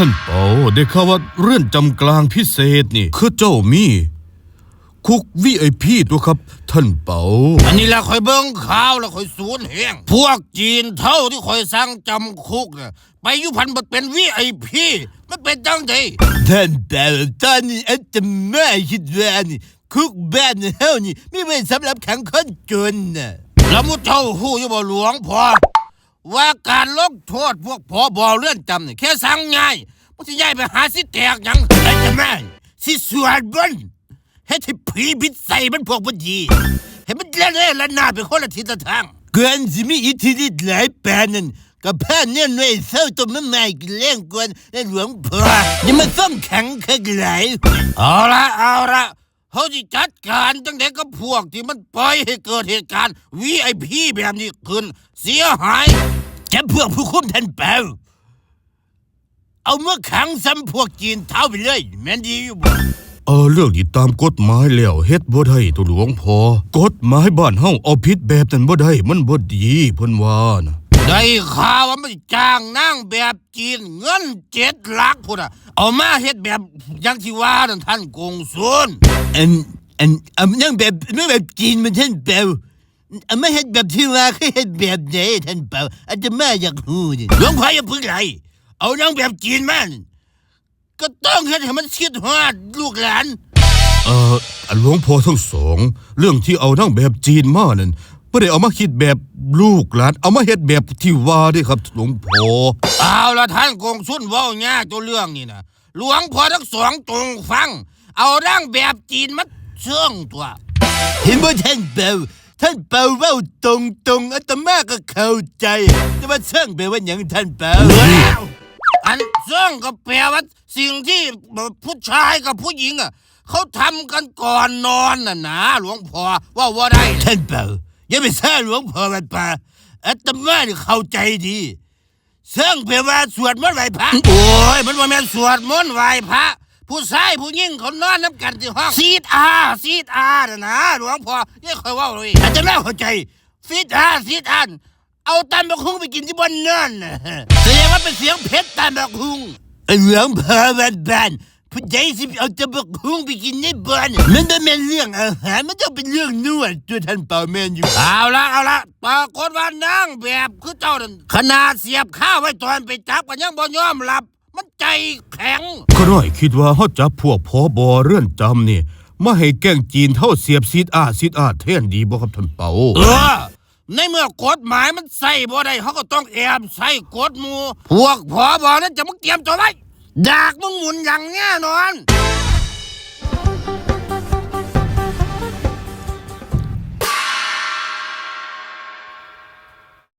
ท่านเปาได้ข่าวว่าเรื่อนจำกลางพิเศษนี่ คือเจ้ามี คุกวีไอพีตัวครับ ท่านเปาอันนี้แหละคอยเบิ่งข่าวแล้วคอยสูญแหงพวกจีนเท่าที่คอยสั่งจำคุกน่ะไปอยุพันบดเป็นวีไอพีมันเป็นจังไดท่านเปาตอนนี้อาตมาคิดว่านี่คุกบ้านเฮานี่ไม่ไว้สำหรับขังคนจนน่ะแล้วมุเจ้าหู้อยู่บ่หลวงพอ ว่าการลงโทษพวกพอบอเลื่อนจำเนี่ยแค่สั่งง่ายมันจะย้ายไปหาสิแตกหยังไอ้จะแม่สิสวดบนให้ที่ผีบิดใส่มันพวกมันดีให้มันเล่นเล่นละนาไปคนละทิศละทางก่อนสิมีอิทธิฤทธิ์หลายปานนั้นก็พาเนื่อนไว้เศร้าตัวมันมากินเลี้ยงกวนในหลวงพ่อย่ามาซ่อมขังข้างหลยเอาละเอาละ เขาจะจัดการตั้งแต่กับพวกที่มันปล่อยให้เกิดเหตุการณ์ VIP แบบนี้ขึ้น เสียหายจะพวกผู้คุมท่านเปาเอาเมาขังซ้ำพวกจีนเท้าไปเลยแม่นดีอยู่บ่เออเรื่องนี้ตามกฎหมายแล้วเฮ็ดบ่ได้ตัวหลวงพอกฎหมายบ้านเฮาเอาผิดแบบนั้นบ่ได้มันบ่ดีเพิ่นว่านะ ได้ข่าวว่ามันจ้างนั่งแบบจีนเงินเจ็ดลักพุ่นอะเอามาเฮ็ดแบบอยังที่ว่านั่นท่านกงสุนอันอันอันนั่งแบบไม่แบบจีนมันท่านเปาอันไม่เห็นแบบที่ว่าคือเห็นแบบไหนท่านเปาอาจจะมาอยากรู้ดิหลวงพ่ออย่าพึ่งไหลเอานั่งแบบจีนมันก็ต้องเฮ็ดให้มันคิดฮอดลูกหลานเออหลวงพ่อทั้งสอง เรื่องที่เอาทั้งแบบจีนมานั่น บ่ได้เอามาคิดแบบลูกหลาน เอามาเฮ็ดแบบที่ว่าเด้ครับหลวงพ่อเอาละท่านกงสุนเว้าแง่ตัวเรื่องนี่นะหลวงพ่อทั้งสองตรงฟัง เอาร่างแบบจีนมาเชื่องตัว เห็นว่าท่านเปาท่านเปาเว่าตรงตรงๆอาตมาก็เข้าใจ แต่ว่าเชิงแปลว่าอย่างท่านเปาแล้วอันเชื่องก็แปลว่าสิ่งที่ผู้ชายกับผู้หญิงอะเขาทำกันก่อนนอนน่ะนะหลวงพ่อว่าว่าได้ ท่านเปา อย่าไปซ่าหลวงพ่อมันป่าอาตมานี่เข้าใจดีเชิงแปลว่าสวดมนต์ไหว้พระ โอ้ย มันว่าแม่นสวดมนต์ไหว้พระ ผู้ชายผู้หญิงเขานอนน้ำกันที่ห้องซีดอาซีดอาน่ะนะหลวงพ่อยังคอยเว่าเลยอาตมาเข้าใจซีดอาซีดอาเอาตันบักคุ้งไปกินที่บนนั่นน่ะแสดงว่าเป็นเสียงเพชรตันบักคุ้งหลวงพ่อมันบาน ผู้ใหญ่สิเอาตะบักหุ่งไปกินในบ้านมันไม่เป็นเรื่องอาหารมันต้องเป็นเรื่องนวดตัวท่านเป่าแมนอยู่ เอาละเอาละปรากฏว่านั่งแบบคือเจ้านั่นขนาดเสียบข้าวไว้ตอนไปจับก็ยังบ่ยอมรับ มันใจแข็ง ก็น้อยคิดว่าเฮาจับพวกพอบอเรื่อนจำนี่มาให้แกล้งจีนเท่าเสียบซีดอาซีดอาแทนดีบ่ครับท่านเปาเออในเมื่อกฎหมายมันใส่บ่ได้เขาก็ต้องแอบใส่กฎหมูพวกพอบอนั้นจะมึงเตรียมตัวไว้ ดากมึงหมุนอย่างแน่นอน